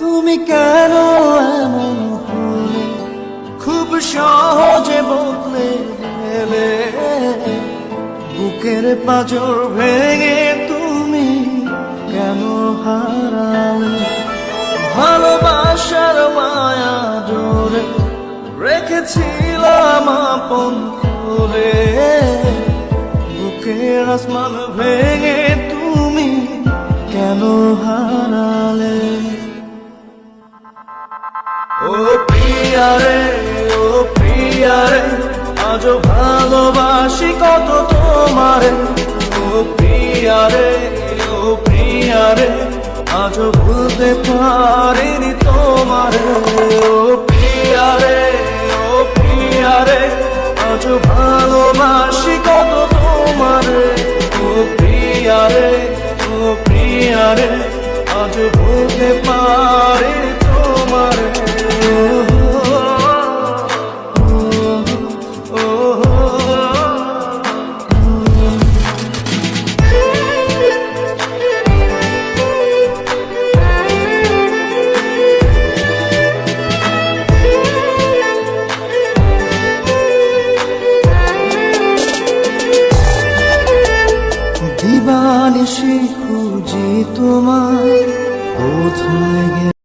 তুমি কেন এমন হলে? খুব সহজে বদলে গেলে। বুকের পাজর ভেঙে তুমি কেন হারালে? ভালোবাসার মায়া জোরে রেখেছিলাম আপন করে বুকের আসমান ভেঙে ও প্রিয়ারে ও প্রিয়ারে আজ ভালোবাসি কত তোমারে। ও প্রিয়ারে ও প্রিয়ারে আজ ভুলতে পারিনি তোমারে। ও প্রিয়ারে ও প্রিয়ারে আজ ভালোবাসি কত তোমারে। ও প্রিয়ারে ও প্রিয়ারে আজ ভুলতে পারি দিবানিশি খুঁজি তোমার কোথায়